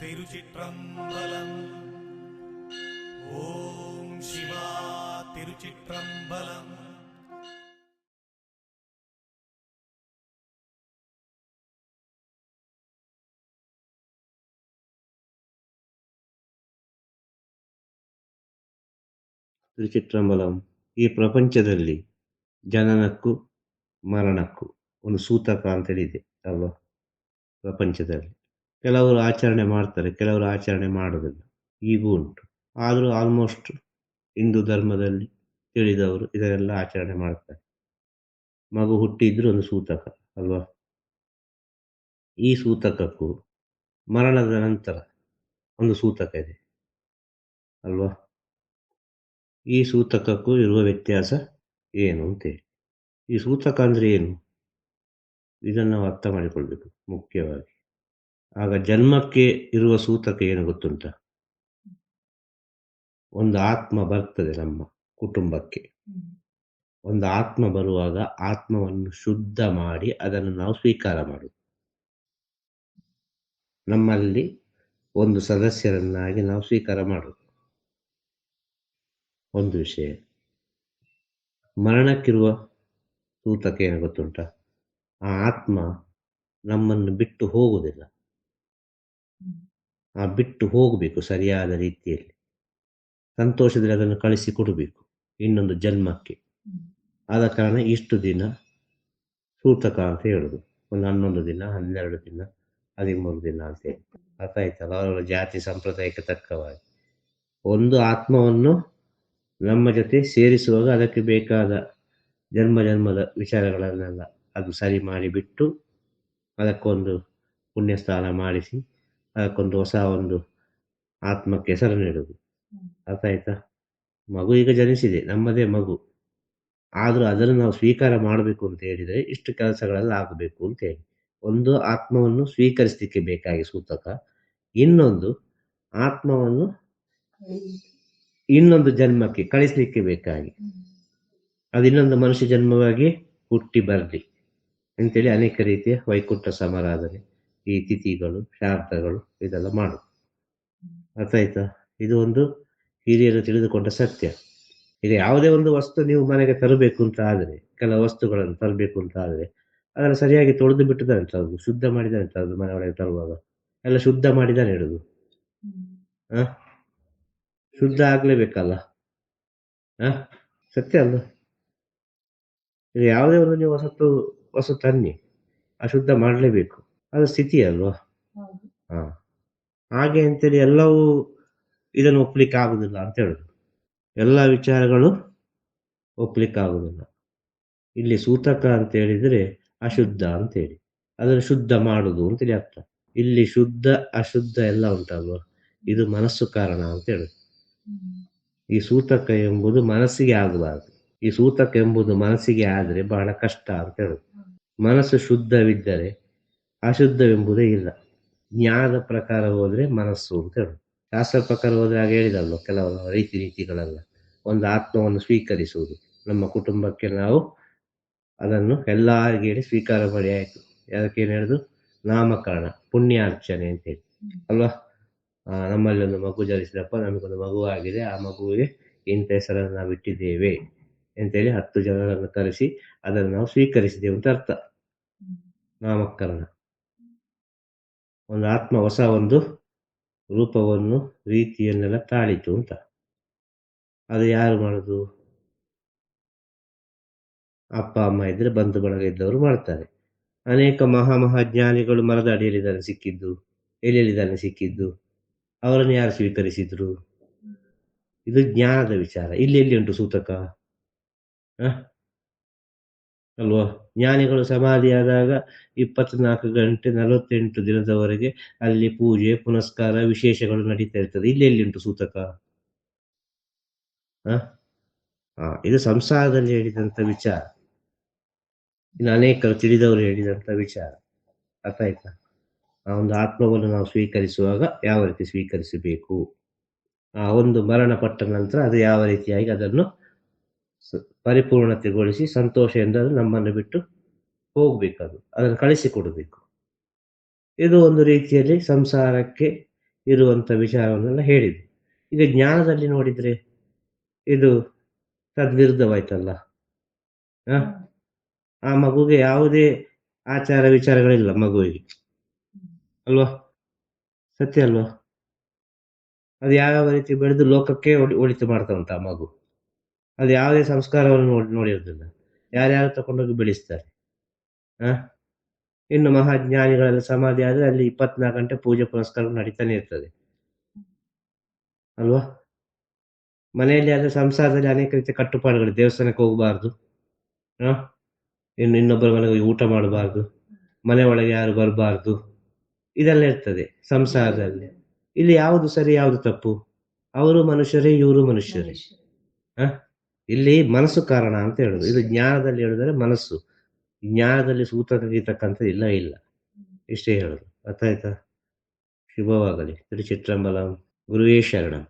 திருச்சிற்றம்பலம் ஓம் சிவா திருச்சிற்றம்பலம் ತಿರುಚಿಟ್ರಂಬಲಂ ಈ ಪ್ರಪಂಚದಲ್ಲಿ ಜನನಕ್ಕೂ ಮರಣಕ್ಕೂ ಒಂದು ಸೂತಕ ಅಂತೇಳಿದೆ ಅಲ್ವಾ ಪ್ರಪಂಚದಲ್ಲಿ ಕೆಲವರು ಆಚರಣೆ ಮಾಡ್ತಾರೆ, ಕೆಲವರು ಆಚರಣೆ ಮಾಡೋದಿಲ್ಲ. ಈಗೂ ಉಂಟು. ಆದರೂ ಆಲ್ಮೋಸ್ಟ್ ಹಿಂದೂ ಧರ್ಮದಲ್ಲಿ ತಿಳಿದವರು ಇದನ್ನೆಲ್ಲ ಆಚರಣೆ ಮಾಡ್ತಾರೆ. ಮಗು ಹುಟ್ಟಿದ್ರೂ ಒಂದು ಸೂತಕ, ಅಲ್ವಾ? ಈ ಸೂತಕಕ್ಕೂ ಮರಣದ ನಂತರ ಒಂದು ಸೂತಕ ಇದೆ, ಅಲ್ವಾ? ಈ ಸೂತಕಕ್ಕೂ ಇರುವ ವ್ಯತ್ಯಾಸ ಏನು ಅಂತೇಳಿ ಈ ಸೂತಕ ಅಂದರೆ ಏನು? ಇದನ್ನು ಅರ್ಥ ಮಾಡಿಕೊಳ್ಬೇಕು ಮುಖ್ಯವಾಗಿ. ಆಗ ಜನ್ಮಕ್ಕೆ ಇರುವ ಸೂತಕ ಏನು ಗೊತ್ತುಂಟ? ಒಂದು ಆತ್ಮ ಬರ್ತದೆ ನಮ್ಮ ಕುಟುಂಬಕ್ಕೆ. ಒಂದು ಆತ್ಮ ಬರುವಾಗ ಆತ್ಮವನ್ನು ಶುದ್ಧ ಮಾಡಿ ಅದನ್ನು ನಾವು ಸ್ವೀಕಾರ ಮಾಡುದು. ನಮ್ಮಲ್ಲಿ ಒಂದು ಸದಸ್ಯರನ್ನಾಗಿ ನಾವು ಸ್ವೀಕಾರ ಮಾಡುದು. ಒಂದು ವಿಷಯ. ಮರಣಕ್ಕಿರುವ ಸೂತಕ ಏನು ಗೊತ್ತುಂಟ? ಆ ಆತ್ಮ ನಮ್ಮನ್ನು ಬಿಟ್ಟು ಹೋಗುವುದಿಲ್ಲ. ಬಿಟ್ಟು ಹೋಗಬೇಕು ಸರಿಯಾದ ರೀತಿಯಲ್ಲಿ. ಸಂತೋಷದಲ್ಲಿ ಅದನ್ನು ಕಳಿಸಿ ಕೊಡಬೇಕು ಇನ್ನೊಂದು ಜನ್ಮಕ್ಕೆ. ಆದ ಕಾರಣ ಇಷ್ಟು ದಿನ ಸೂತಕ ಅಂತ ಹೇಳುದು. ಒಂದು ಹನ್ನೊಂದು ದಿನ, ಹನ್ನೆರಡು ದಿನ, ಹದಿಮೂರು ದಿನ ಅಂತ ಹೇಳಿ. ಅರ್ಥ ಆಯ್ತಲ್ಲ? ಜಾತಿ ಸಂಪ್ರದಾಯಕ್ಕೆ ತಕ್ಕವಾಗಿ. ಒಂದು ಆತ್ಮವನ್ನು ನಮ್ಮ ಜೊತೆ ಸೇರಿಸುವಾಗ ಅದಕ್ಕೆ ಬೇಕಾದ ಜನ್ಮ ಜನ್ಮದ ವಿಚಾರಗಳನ್ನೆಲ್ಲ ಅದು ಸರಿ ಮಾಡಿಬಿಟ್ಟು ಅದಕ್ಕೊಂದು ಪುಣ್ಯಸ್ಥಾನ ಮಾಡಿಸಿ ಅದಕ್ಕೊಂದು ಹೊಸ ಒಂದು ಆತ್ಮಕ್ಕೆ ಹೆಸರು ನೀಡೋದು ಅರ್ಥ ಆಯ್ತಾ? ಮಗು ಈಗ ಜನಿಸಿದೆ ನಮ್ಮದೇ ಮಗು. ಆದರೂ ಅದನ್ನು ನಾವು ಸ್ವೀಕಾರ ಮಾಡಬೇಕು ಅಂತ ಹೇಳಿದರೆ ಇಷ್ಟು ಕೆಲಸಗಳೆಲ್ಲ ಆಗಬೇಕು ಅಂತ ಹೇಳಿ. ಒಂದು ಆತ್ಮವನ್ನು ಸ್ವೀಕರಿಸಲಿಕ್ಕೆ ಬೇಕಾಗಿ ಸೂತಕ ಇನ್ನೊಂದು ಆತ್ಮವನ್ನು ಇನ್ನೊಂದು ಜನ್ಮಕ್ಕೆ ಕಳಿಸ್ಲಿಕ್ಕೆ ಬೇಕಾಗಿ. ಅದು ಇನ್ನೊಂದು ಮನುಷ್ಯ ಜನ್ಮವಾಗಿ ಹುಟ್ಟಿ ಬರಲಿ. ಅಂತೇಳಿ ಅನೇಕ ರೀತಿಯ ವೈಕುಂಠ ಸಮಾರಾಧನೆ. ಈ ತಿಥಿಗಳು ಶಾರ್ಥಗಳು ಇದೆಲ್ಲ ಮಾಡು ಅರ್ಥ ಆಯ್ತಾ? ಇದು ಒಂದು ಹಿರಿಯರು ತಿಳಿದುಕೊಂಡ ಸತ್ಯ. ಈಗ ಯಾವುದೇ ಒಂದು ವಸ್ತು ನೀವು ಮನೆಗೆ ತರಬೇಕು ಅಂತ ಆದರೆ, ಕೆಲವು ವಸ್ತುಗಳನ್ನು ತರಬೇಕು ಅಂತ ಆದರೆ, ಅದನ್ನು ಸರಿಯಾಗಿ ತೊಳೆದು ಬಿಟ್ಟಿದ್ದಾನೆ ತರೋದು ಶುದ್ಧ ಮಾಡಿದ್ದಾನೆ ತರೋದು ಮನೆ ಒಳಗೆ ತರುವಾಗ. ಎಲ್ಲ ಶುದ್ಧ ಮಾಡಿದಾನೆ ಇಡೋದು ಹ ಶುದ್ಧ ಆಗ್ಲೇಬೇಕಲ್ಲ? ಹ ಸತ್ಯ ಅಲ್ಲ. ಈಗ ಯಾವುದೇ ಒಂದು ನೀವು ಹೊಸತು ಹೊಸ ತನ್ನಿ ಅಶುದ್ಧ ಮಾಡಲೇಬೇಕು. ಅದು ಸ್ಥಿತಿ ಅಲ್ವಾ? ಹಾ. ಹಾಗೆ ಅಂತೇಳಿ ಎಲ್ಲವೂ ಇದನ್ನು ಒಪ್ಲಿಕ್ಕೆ ಆಗುದಿಲ್ಲ ಅಂತ ಹೇಳುದು. ಎಲ್ಲ ವಿಚಾರಗಳು ಒಪ್ಲಿಕ್ಕೆ ಆಗುದಿಲ್ಲ ಇಲ್ಲಿ ಸೂತಕ ಅಂತ ಹೇಳಿದ್ರೆ ಅಶುದ್ಧ ಅಂತೇಳಿ ಅದನ್ನು ಶುದ್ಧ ಮಾಡುದು ಅಂತೇಳಿ ಅರ್ಥ. ಇಲ್ಲಿ ಶುದ್ಧ ಅಶುದ್ಧ ಎಲ್ಲ ಉಂಟಲ್ವಾ? ಇದು ಮನಸ್ಸು ಕಾರಣ ಅಂತ ಹೇಳುದು. ಈ ಸೂತಕ ಎಂಬುದು ಮನಸ್ಸಿಗೆ ಆಗಬಾರದು. ಈ ಸೂತಕ ಎಂಬುದು ಮನಸ್ಸಿಗೆ ಆದರೆ ಬಹಳ ಕಷ್ಟ ಅಂತ ಹೇಳುದು. ಮನಸ್ಸು ಶುದ್ಧವಿದ್ದರೆ ಅಶುದ್ಧವೆಂಬುದೇ ಇಲ್ಲ. ಜ್ಞಾನದ ಪ್ರಕಾರ ಹೋದರೆ ಮನಸ್ಸು ಅಂತ ಹೇಳೋದು ಶಾಸ್ತ್ರ ಪ್ರಕಾರ ಹೋದರೆ ಹಾಗೆ ಹೇಳಿದಲ್ಲೋ ಕೆಲವು ರೀತಿ ನೀತಿಗಳೆಲ್ಲ ಒಂದು ಆತ್ಮವನ್ನು ಸ್ವೀಕರಿಸುವುದು. ನಮ್ಮ ಕುಟುಂಬಕ್ಕೆ ನಾವು ಅದನ್ನು ಎಲ್ಲರಿಗೆ ಹೇಳಿ ಸ್ವೀಕಾರ ಮಾಡಿ, ಆಯಿತು. ಅದಕ್ಕೆ ಏನು ಹೇಳುದು? ನಾಮಕರಣ, ಪುಣ್ಯಾರ್ಚನೆ ಅಂತೇಳಿ ಅಲ್ವಾ? ನಮ್ಮಲ್ಲಿ ಒಂದು ಮಗು ಜನಿಸಿದಪ್ಪ, ನಮಗೊಂದು ಮಗು ಆಗಿದೆ. ಆ ಮಗುವಿಗೆ ಇಂಥ ಹೆಸರನ್ನು ನಾವು ಇಟ್ಟಿದ್ದೇವೆ ಅಂತೇಳಿ ಹತ್ತು ಜನರನ್ನು ಕರೆಸಿ ಅದನ್ನು ನಾವು ಸ್ವೀಕರಿಸಿದ್ದೇವೆ ಅಂತ ಅರ್ಥ. ನಾಮಕರಣ. ಒಂದು ಆತ್ಮ ಹೊಸ ಒಂದು ರೂಪವನ್ನು ರೀತಿಯನ್ನೆಲ್ಲ ತಾಳಿತು ಅಂತ. ಅದು ಯಾರು ಮಾಡೋದು? ಅಪ್ಪ, ಅಮ್ಮ ಇದ್ದರೆ ಬಂಧು ಬಳಗ ಇದ್ದವರು ಮಾಡ್ತಾರೆ. ಅನೇಕ ಮಹಾ ಮಹಾಜ್ಞಾನಿಗಳು ಮರದ ಅಡಿಯಲ್ಲಿದ್ದಾನೆ ಸಿಕ್ಕಿದ್ದು ಎಲ್ಲೆಲ್ಲಿದ್ದಾನೆ ಸಿಕ್ಕಿದ್ದು, ಅವರನ್ನು ಯಾರು ಸ್ವೀಕರಿಸಿದ್ರು? ಇದು ಜ್ಞಾನದ ವಿಚಾರ. ಇಲ್ಲಿ ಎಲ್ಲಿ ಉಂಟು ಸೂತಕ? ಹ? ಅಲ್ವಾ? ಜ್ಞಾನಿಗಳು ಸಮಾಧಿಯಾದಾಗ ಇಪ್ಪತ್ನಾಲ್ಕು ಗಂಟೆ ನಲವತ್ತೆಂಟು ದಿನದವರೆಗೆ ಅಲ್ಲಿ ಪೂಜೆ, ಪುನಸ್ಕಾರ, ವಿಶೇಷಗಳು ನಡೀತಾ ಇರ್ತದೆ. ಇಲ್ಲಿ ಉಂಟು ಸೂತಕ? ಹ? ಇದು ಸಂಸಾರದಲ್ಲಿ ಹೇಳಿದಂತ ವಿಚಾರ. ಇನ್ನು ಅನೇಕರು ತಿಳಿದವರು ಹೇಳಿದಂತ ವಿಚಾರ. ಅರ್ಥ ಆಯ್ತಾ? ಆ ಒಂದು ಆತ್ಮವನ್ನು ನಾವು ಸ್ವೀಕರಿಸುವಾಗ ಯಾವ ರೀತಿ ಸ್ವೀಕರಿಸಬೇಕು? ಆ ಒಂದು ಮರಣ ಪಟ್ಟ ನಂತರ ಅದು ಯಾವ ರೀತಿಯಾಗಿ ಅದನ್ನು ಪರಿಪೂರ್ಣತೆಗೊಳಿಸಿ ಸಂತೋಷದಿಂದ ಅದು ನಮ್ಮನ್ನು ಬಿಟ್ಟು ಹೋಗಬೇಕದು ಅದನ್ನು ಕಳಿಸಿಕೊಡಬೇಕು. ಇದು ಒಂದು ರೀತಿಯಲ್ಲಿ ಸಂಸಾರಕ್ಕೆ ಇರುವಂಥ ವಿಚಾರವನ್ನೆಲ್ಲ ಹೇಳಿದೆ ಈಗ ಜ್ಞಾನದಲ್ಲಿ ನೋಡಿದರೆ ಇದು ತದ್ವಿರುದ್ಧವಾಯ್ತಲ್ಲ? ಆ? ಮಗುಗೆ ಯಾವುದೇ ಆಚಾರ ವಿಚಾರಗಳಿಲ್ಲ ಮಗುವಿಗೆ. ಅಲ್ವಾ? ಸತ್ಯ ಅಲ್ವಾ? ಅದು ಯಾವ್ಯಾವ ರೀತಿ ಬೆಳೆದು ಲೋಕಕ್ಕೆ ಒಳಿ ಒಳಿತು ಮಾಡ್ತಾ ಉಂಟು ಆ ಮಗು. ಅದು ಯಾವುದೇ ಸಂಸ್ಕಾರವನ್ನು ನೋಡಿ ನೋಡಿರೋದಿಲ್ಲ ಯಾರ್ಯಾರು ತಗೊಂಡೋಗಿ ಬೆಳೆಸ್ತಾರೆ? ಹಾಂ ಇನ್ನು ಮಹಾಜ್ಞಾನಿಗಳೆಲ್ಲ ಸಮಾಧಿ ಆದರೆ ಅಲ್ಲಿ ಇಪ್ಪತ್ನಾಲ್ಕು ಗಂಟೆ ಪೂಜೆ ಪುರಸ್ಕಾರ ನಡೀತಾನೆ ಇರ್ತದೆ. ಅಲ್ವಾ? ಮನೆಯಲ್ಲಿ ಆದರೆ ಸಂಸಾರದಲ್ಲಿ ಅನೇಕ ರೀತಿಯ ಕಟ್ಟುಪಾಡುಗಳು ದೇವಸ್ಥಾನಕ್ಕೆ ಹೋಗಬಾರ್ದು. ಹಾಂ ಇನ್ನು ಇನ್ನೊಬ್ಬರ ಮನೆಗೆ ಊಟ ಮಾಡಬಾರ್ದು. ಮನೆ ಒಳಗೆ ಯಾರು ಬರಬಾರ್ದು. ಇದೆಲ್ಲ ಇರ್ತದೆ ಸಂಸಾರದಲ್ಲಿ. ಇಲ್ಲಿ ಯಾವುದು ಸರಿ, ಯಾವುದು ತಪ್ಪು? ಅವರು ಮನುಷ್ಯರೇ, ಇವರು ಮನುಷ್ಯರೇ. ಇಲ್ಲಿ ಮನಸ್ಸು ಕಾರಣ ಅಂತ ಹೇಳುದು. ಇದು ಜ್ಞಾನದಲ್ಲಿ ಹೇಳಿದ್ರೆ ಮನಸ್ಸು. ಜ್ಞಾನದಲ್ಲಿ ಸೂತ್ರ ಇಲ್ಲ ಇಲ್ಲ. ಇಷ್ಟೇ ಹೇಳುದು. ಅರ್ಥ ಆಯ್ತಾ ಶುಭವಾಗಲಿ. ತಿರುಚಿತ್ರಂಬಲಂ ಗುರುವೇ ಶರಣಂ.